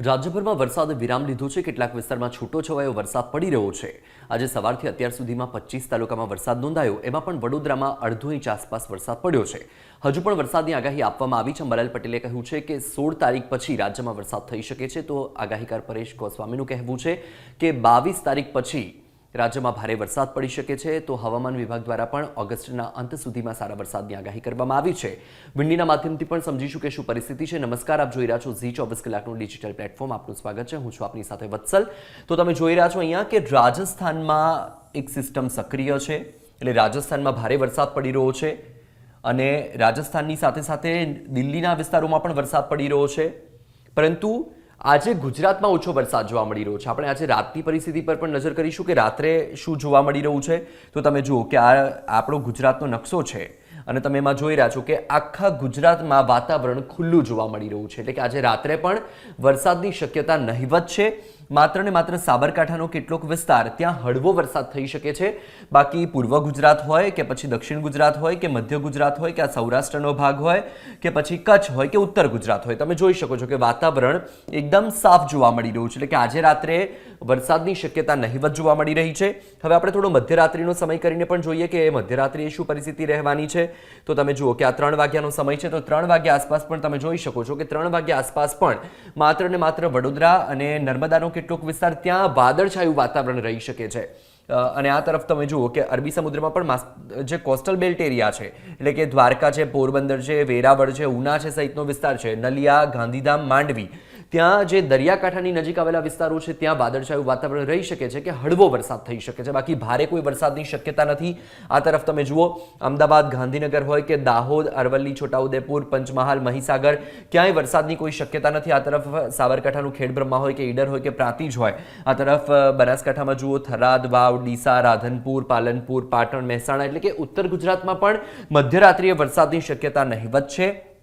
રાજ્યભરમાં વરસાદે વિરામ લીધો છે. કેટલાક વિસ્તારમાં છૂટો છવાયો વરસાદ પડી રહ્યો છે. આજે સવારથી અત્યાર સુધીમાં પચીસ તાલુકામાં વરસાદ નોંધાયો. એમાં પણ વડોદરામાં અડધો ઇંચ આસપાસ વરસાદ પડ્યો છે. હજુ પણ વરસાદની આગાહી આપવામાં આવી છે. અંબાલાલ પટેલે કહ્યું છે કે સોળ તારીખ પછી રાજ્યમાં વરસાદ થઈ શકે છે. તો આગાહીકાર પરેશ ગોસ્વામીનું કહેવું છે કે બાવીસ તારીખ પછી રાજ્યમાં ભારે વરસાદ પડી શકે છે, તો હવામાન વિભાગ દ્વારા પણ ઓગસ્ટના અંત સુધીમાં સારા વરસાદની આગાહી કરવામાં આવી છે. વિંડીના માધ્યમથી પણ સમજીશું કે શું પરિસ્થિતિ છે. નમસ્કાર, આપ જોઈ રહ્યા છો ઝી ચોવીસ કલાકનું ડિજિટલ પ્લેટફોર્મ. આપનું સ્વાગત છે. હું છું આપની સાથે વત્સલ. તો તમે જોઈ રહ્યા છો અહીંયા કે રાજસ્થાનમાં એક સિસ્ટમ સક્રિય છે, એટલે રાજસ્થાનમાં ભારે વરસાદ પડી રહ્યો છે અને રાજસ્થાનની સાથે સાથે દિલ્હીના વિસ્તારોમાં પણ વરસાદ પડી રહ્યો છે. પરંતુ આજે ગુજરાતમાં ઓછો વરસાદ જોવા મળી રહ્યો છે. આપણે આજે રાતની પરિસ્થિતિ પર પણ નજર કરીશું કે રાત્રે શું જોવા મળી રહ્યું છે. તો તમે જુઓ કે આ આપણો ગુજરાતનો નકશો છે અને તમે એમાં જોઈ રહ્યા છો કે આખા ગુજરાતમાં વાતાવરણ ખુલ્લું જોવા મળી રહ્યું છે. એટલે કે આજે રાત્રે પણ વરસાદની શક્યતા નહિવત છે. માત્ર ને માત્ર સાબરકાંઠાનો કેટલોક વિસ્તાર ત્યાં હળવો વરસાદ થઈ શકે છે. બાકી પૂર્વ ગુજરાત હોય કે પછી દક્ષિણ ગુજરાત હોય કે મધ્ય ગુજરાત હોય કે આ સૌરાષ્ટ્રનો ભાગ હોય કે પછી કચ્છ હોય કે ઉત્તર ગુજરાત હોય, તમે જોઈ શકો છો કે વાતાવરણ એકદમ સાફ જોવા મળી રહ્યું છે. એટલે કે આજે રાત્રે વરસાદની શક્યતા નહીવત જોવા મળી રહી છે. હવે આપણે થોડો મધ્યરાત્રિનો સમય કરીને પણ જોઈએ કે મધ્યરાત્રિએ શું પરિસ્થિતિ રહેવાની છે. તો તમે જુઓ કે આ ત્રણ વાગ્યાનો સમય છે. તો ત્રણ વાગ્યા આસપાસ પણ તમે જોઈ શકો છો કે ત્રણ વાગ્યા આસપાસ પણ માત્ર ને માત્ર વડોદરા અને નર્મદાનો કેટલોક વિસ્તાર ત્યાં વાદળછાયું વાતાવરણ રહી શકે છે. અને આ તરફ તમે જુઓ કે અરબી સમુદ્રમાં પણ જે કોસ્ટલ બેલ્ટ એરિયા છે, એટલે કે દ્વારકા છે, પોરબંદર છે, વેરાવળ છે, ઉના છે સહિતનો વિસ્તાર છે, નલિયા, ગાંધીધામ, માંડવી ત્યાં જે દરિયાકાંઠાની નજીક આવેલા વિસ્તારો છે, ત્યાં વાદળછાયું વાતાવરણ રહી શકે છે કે હળવો વરસાદ થઈ શકે છે. બાકી ભારે કોઈ વરસાદની શક્યતા નથી. આ તરફ તમે જુઓ, અમદાવાદ, ગાંધીનગર હોય કે દાહોદ, અરવલ્લી, છોટાઉદેપુર, પંચમહાલ, મહીસાગર, ક્યાંય વરસાદની કોઈ શક્યતા નથી. આ તરફ સાબરકાંઠાનું ખેડબ્રહ્મા હોય કે ઈડર હોય કે પ્રાંતિજ હોય. આ તરફ બનાસકાંઠામાં જુઓ, થરાદ, વાવ, ડીસા, રાધનપુર, પાલનપુર, પાટણ, મહેસાણા, એટલે કે ઉત્તર ગુજરાતમાં પણ મધ્યરાત્રિએ વરસાદની શક્યતા નહિવત છે.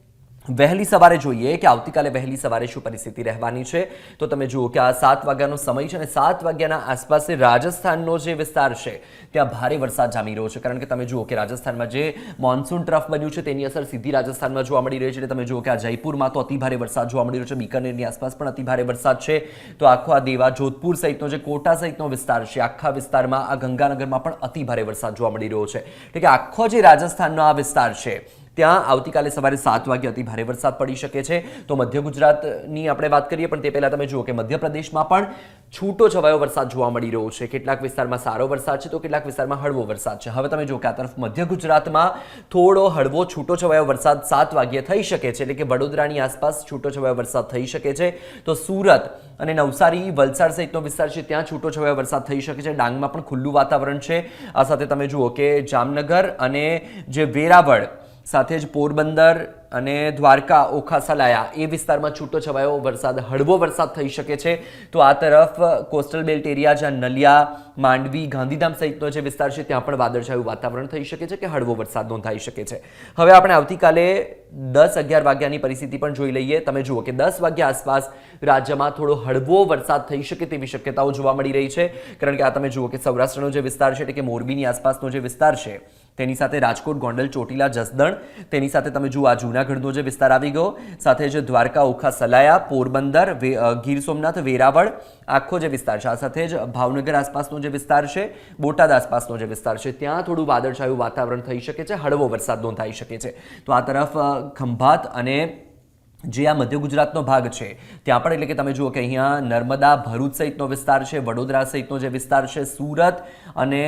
વહેલી સવારે જોઈએ કે આવતીકાલે વહેલી સવારે શું પરિસ્થિતિ રહેવાની છે? તો તમે જુઓ કે આ સાત વાગ્યાનો સમય છે અને સાત વાગ્યાના આસપાસ રાજસ્થાનનો જે વિસ્તાર છે, ત્યાં ભારે વરસાદ જામી રહ્યો છે. કારણ કે તમે જુઓ કે રાજસ્થાનમાં જે મોન્સૂન ટ્રફ બન્યું છે, તેની અસર સીધી રાજસ્થાનમાં જોવા મળી રહી છે. એટલે તમે જુઓ કે આ જયપુરમાં તો અતિ ભારે વરસાદ જોવા મળી રહ્યો છે. બીકાનેરની આસપાસ પણ અતિભારે વરસાદ છે. તો આખો આ દેવા જોધપુર સહિતનો જે કોટા સહિતનો વિસ્તાર છે, આખા વિસ્તારમાં આ ગંગાનગરમાં પણ અતિ ભારે વરસાદ જોવા મળી રહ્યો છે. એટલે કે આખો જે રાજસ્થાનનો આ વિસ્તાર છે ત્યાં આવતીકાલે સવારે સાત વાગે અતિ ભારે વરસાદ પડી શકે છે. તો મધ્ય ગુજરાતની આપણે વાત કરીએ, પણ તે પહેલાં તમે જુઓ કે મધ્યપ્રદેશમાં પણ છૂટો છવાયો વરસાદ જોવા મળી રહ્યો છે. કેટલાક વિસ્તારમાં સારો વરસાદ છે, તો કેટલાક વિસ્તારમાં હળવો વરસાદ છે. હવે તમે જુઓ કે આ તરફ મધ્ય ગુજરાતમાં થોડો હળવો છૂટો છવાયો વરસાદ સાત વાગ્યે થઈ શકે છે. એટલે કે વડોદરાની આસપાસ છૂટો છવાયો વરસાદ થઈ શકે છે. તો સુરત અને નવસારી, વલસાડ સહિતનો વિસ્તાર છે, ત્યાં છૂટો છવાયો વરસાદ થઈ શકે છે. ડાંગમાં પણ ખુલ્લું વાતાવરણ છે. આ સાથે તમે જુઓ કે જામનગર અને જે વેરાવળ સાથે જ પોરબંદર અને દ્વારકા ઓખા સલાયા એ વિસ્તારમાં છૂટો છવાયો વરસાદ, હળવો વરસાદ થઈ શકે છે. તો આ તરફ કોસ્ટલ બેલ્ટ એરિયા જ્યાં નલિયા, માંડવી, ગાંધીધામ સહિતનો જે વિસ્તાર છે, ત્યાં પણ વાદળછાયું વાતાવરણ થઈ શકે છે કે હળવો વરસાદ નોંધાઈ શકે છે. હવે આપણે આવતીકાલે દસ અગિયાર વાગ્યાની પરિસ્થિતિ પણ જોઈ લઈએ. તમે જુઓ કે દસ વાગ્યા આસપાસ રાજ્યમાં થોડો હળવો વરસાદ થઈ શકે તેવી શક્યતાઓ જોવા મળી રહી છે. કારણ કે આ તમે જુઓ કે સૌરાષ્ટ્રનો જે વિસ્તાર છે એટલે કે મોરબીની આસપાસનો જે વિસ્તાર છે તેની સાથે રાજકોટ, ગોંડલ, ચોટીલા, જસદણ, તેની સાથે તમે જુઓ આ જૂનાગઢનો જે વિસ્તાર આવી ગયો, સાથે જે દ્વારકા, ઓખા, સલાયા, પોરબંદર ગીર સોમનાથ, વેરાવળ, આખો જે વિસ્તાર છે. આ સાથે જ ભાવનગર આસપાસનો જે વિસ્તાર છે, બોટાદ આસપાસનો જે વિસ્તાર છે, ત્યાં થોડું વાદળછાયું વાતાવરણ થઈ શકે છે, હળવો વરસાદ નોંધાઈ શકે છે. તો આ તરફ ખંભાત અને જે આ મધ્ય ગુજરાતનો ભાગ છે, ત્યાં પણ એટલે કે તમે જુઓ કે અહીંયા નર્મદા, ભરૂચ સહિતનો વિસ્તાર છે, વડોદરા સહિતનો જે વિસ્તાર છે, સુરત અને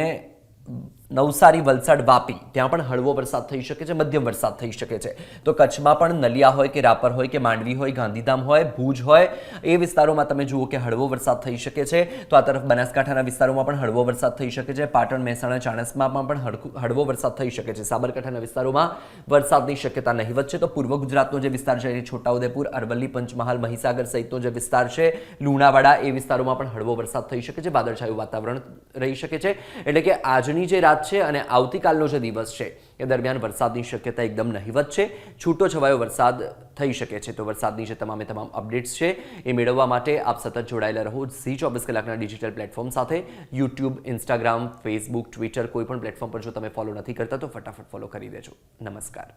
નવસારી, વલસાડ, વાપી. ત્યાં પણ હળવો વરસાદ થઈ શકે છે, મધ્યમ વરસાદ થઈ શકે છે. તો કચ્છમાં પણ નલિયા હોય કે રાપર હોય કે માંડવી હોય, ગાંધીધામ હોય, ભુજ હોય, એ વિસ્તારોમાં તમે જુઓ કે હળવો વરસાદ થઈ શકે છે. તો આ તરફ બનાસકાંઠાના વિસ્તારોમાં પણ હળવો વરસાદ થઈ શકે છે. પાટણ, મહેસાણા ચાણસમાં પણ હળવો વરસાદ થઈ શકે છે. સાબરકાંઠાના વિસ્તારોમાં વરસાદની શક્યતા નહિવત છે. તો પૂર્વ ગુજરાતનો જે વિસ્તાર છે એ છોટાઉદેપુર, અરવલ્લી, પંચમહાલ, મહીસાગર સહિતનો જે વિસ્તાર છે, લુણાવાડા, એ વિસ્તારોમાં પણ હળવો વરસાદ થઈ શકે છે. વાદળછાયું વાતાવરણ રહી શકે છે. એટલે કે આજની જે રાત છે અને આવતીકાલનો જે દિવસ છે, એ દરમિયાન વરસાદની શક્યતા એકદમ નહિવત છે. છૂટો છવાયો વરસાદ થઈ શકે છે, તો વરસાદની જે તમામે તમામ અપડેટ્સ છે, એ મેળવવા માટે આપ સતત જોડાયેલા રહો ઝી ચોવીસ કલાકના ડિજિટલ પ્લેટફોર્મ સાથે. યુટ્યુબ, ઇન્સ્ટાગ્રામ, ફેસબુક, ટ્વિટર કોઈ પણ પ્લેટફોર્મ પર જો તમે ફોલો નથી કરતા, તો ફટાફટ ફોલો કરી દેજો. નમસ્કાર.